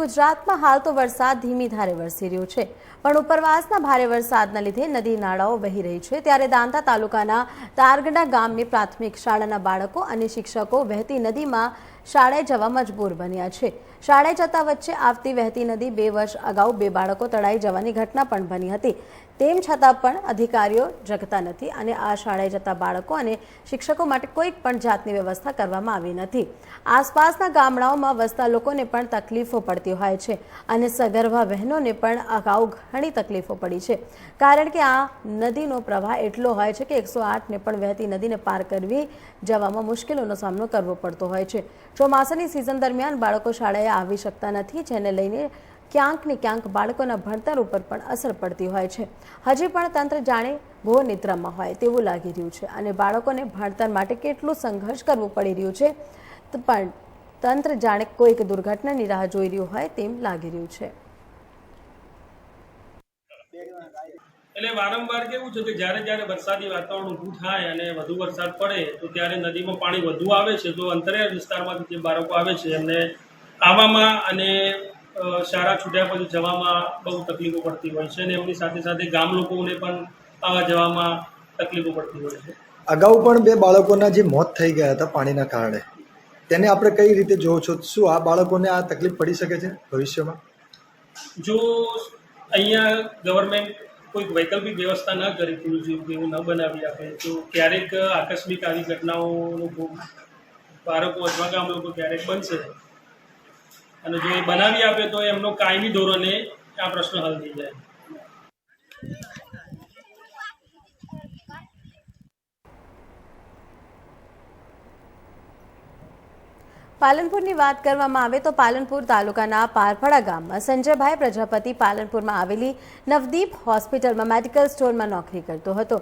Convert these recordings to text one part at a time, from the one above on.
ગુજરાતમાં હાલ તો વરસાદ ધીમી ધારે વરસી રહ્યો છે. પણ ઉપરવાસના ભારે વરસાદના લીધે નદી નાળાઓ વહી રહી છે. ત્યારે દાંતા તાલુકાના તારગડા ગામની પ્રાથમિક શાળાના બાળકો અને શિક્ષકો વહેતી નદીમાં શાળાએ જવા મજબૂર બન્યા છે. શાળાએ જતા વચ્ચે આવતી વહેતી નદી બે વર્ષ અગાઉ બે બાળકો તળાઈ જવાની ઘટના પણ બની હતી. તેમ છતાં પણ અધિકારીઓ જગતા નથી અને આ શાળાએ જતા બાળકો અને શિક્ષકો માટે કોઈ પણ જાતની વ્યવસ્થા કરવામાં આવી નથી. આસપાસના ગામડાઓમાં વસતા લોકોને પણ તકલીફો પડતી હોય છે. અને સગર્ભા બહેનોને પણ અગાઉ ઘણી તકલીફો પડી છે. કારણ કે આ નદીનો પ્રવાહ એટલો હોય છે કે એકસો આઠને પણ વહેતી નદીને પાર કરવી જવામાં મુશ્કેલીનો સામનો કરવો પડતો હોય છે. ચોમાસાની સિઝન દરમિયાન બાળકો શાળાએ આવી શકતા નથી, જેને લઈને ક્યાંક ને ક્યાંક બાળકોના ભણતર ઉપર પણ અસર પડતી હોય છે. હજી પણ તંત્ર જાણે ઘોર નિદ્રામાં હોય તેવું લાગી રહ્યું છે. અને બાળકોને ભણતર માટે કેટલું સંઘર્ષ કરવું પડી રહ્યું છે. પણ તંત્ર જાણે કોઈક દુર્ઘટનાની રાહ જોઈ રહ્યું હોય તેમ લાગી રહ્યું છે. એટલે વારંવાર કેવું છે કે જ્યારે જ્યારે વરસાદી વાતાવરણ ઊભું થાય અને વધુ વરસાદ પડે તો ત્યારે નદીમાં પાણી વધુ આવે છે. તો અંતરિયાળ વિસ્તારમાંથી જે બાળકો આવે છે એમને આવવામાં અને શાળા છૂટ્યા પછી જવામાં બહુ તકલીફો પડતી હોય છે. અને એમની સાથે સાથે ગામ લોકોને પણ આવવા જવામાં તકલીફો પડતી હોય છે. અગાઉ પણ બે બાળકોના જે મોત થઈ ગયા હતા પાણીના કારણે. તેને આપણે કઈ રીતે જોવો છો? શું આ બાળકોને આ તકલીફ પડી શકે છે ભવિષ્યમાં? જો અહીંયા ગવર્મેન્ટ કોઈક વૈકલ્પિક વ્યવસ્થા ન કરી પૂરું એવું ન બનાવી આપે, તો ક્યારેક આકસ્મિક આવી ઘટનાઓનો ભોગ બાળકો અથવા ગામ લોકો ક્યારેક બનશે. અને જો એ બનાવી આપે તો એમનો કાયમી ધોરણે આ પ્રશ્ન હલ થઈ જાય. પાલનપુરની વાત કરવામાં આવે તો પાલનપુર તાલુકાના પારફળા ગામમાં સંજયભાઈ પ્રજાપતિ પાલનપુરમાં આવેલી નવદીપ હોસ્પિટલમાં મેડિકલ સ્ટોરમાં નોકરી કરતો હતો.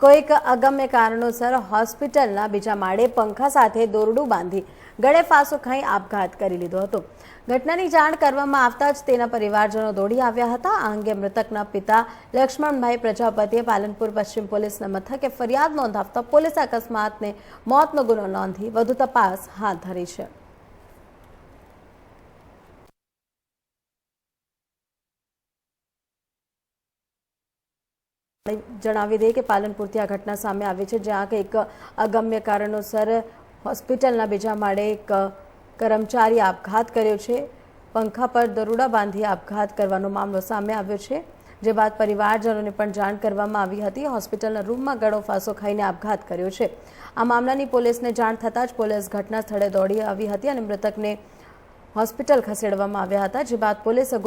કોઈક અગમ્ય કારણોસર હોસ્પિટલના બીજા માળે પંખા સાથે દોરડું બાંધી ગળે ફાંસો ખાઈ આપઘાત કરી લીધો હતો. ઘટનાની જાણ કરવામાં આવતા જ તેના પરિવારજનો દોડી આવ્યા હતા. આ અંગે મૃતકના પિતા લક્ષ્મણભાઈ પ્રજાપતિએ પાલનપુર પશ્ચિમ પોલીસના મથકે ફરિયાદ નોંધાવતા પોલીસ અકસ્માતને મોતનો ગુનો નોંધી વધુ તપાસ હાથ ધરી છે. જણાવી દઈએ કે પાલનપુરથી આ ઘટના સામે આવી છે, જ્યાં એક અગમ્ય કારણોસર હોસ્પિટલના બીજા માળે એક કર્મચારી આપઘાત કર્યો છે. પંખા પર દરોડા બાંધી આપઘાત કરવાનો મામલો સામે આવ્યો છે, જે બાદ પરિવારજનોને પણ જાણ કરવામાં આવી હતી. હોસ્પિટલના રૂમમાં ગળો ફાંસો ખાઈને આપઘાત કર્યો છે. આ મામલાની પોલીસને જાણ થતાં જ પોલીસ ઘટના સ્થળે દોડી આવી હતી અને મૃતકને હોસ્પિટલ ખસેડવામાં આવ્યા હતા, જે બાદ પોલીસે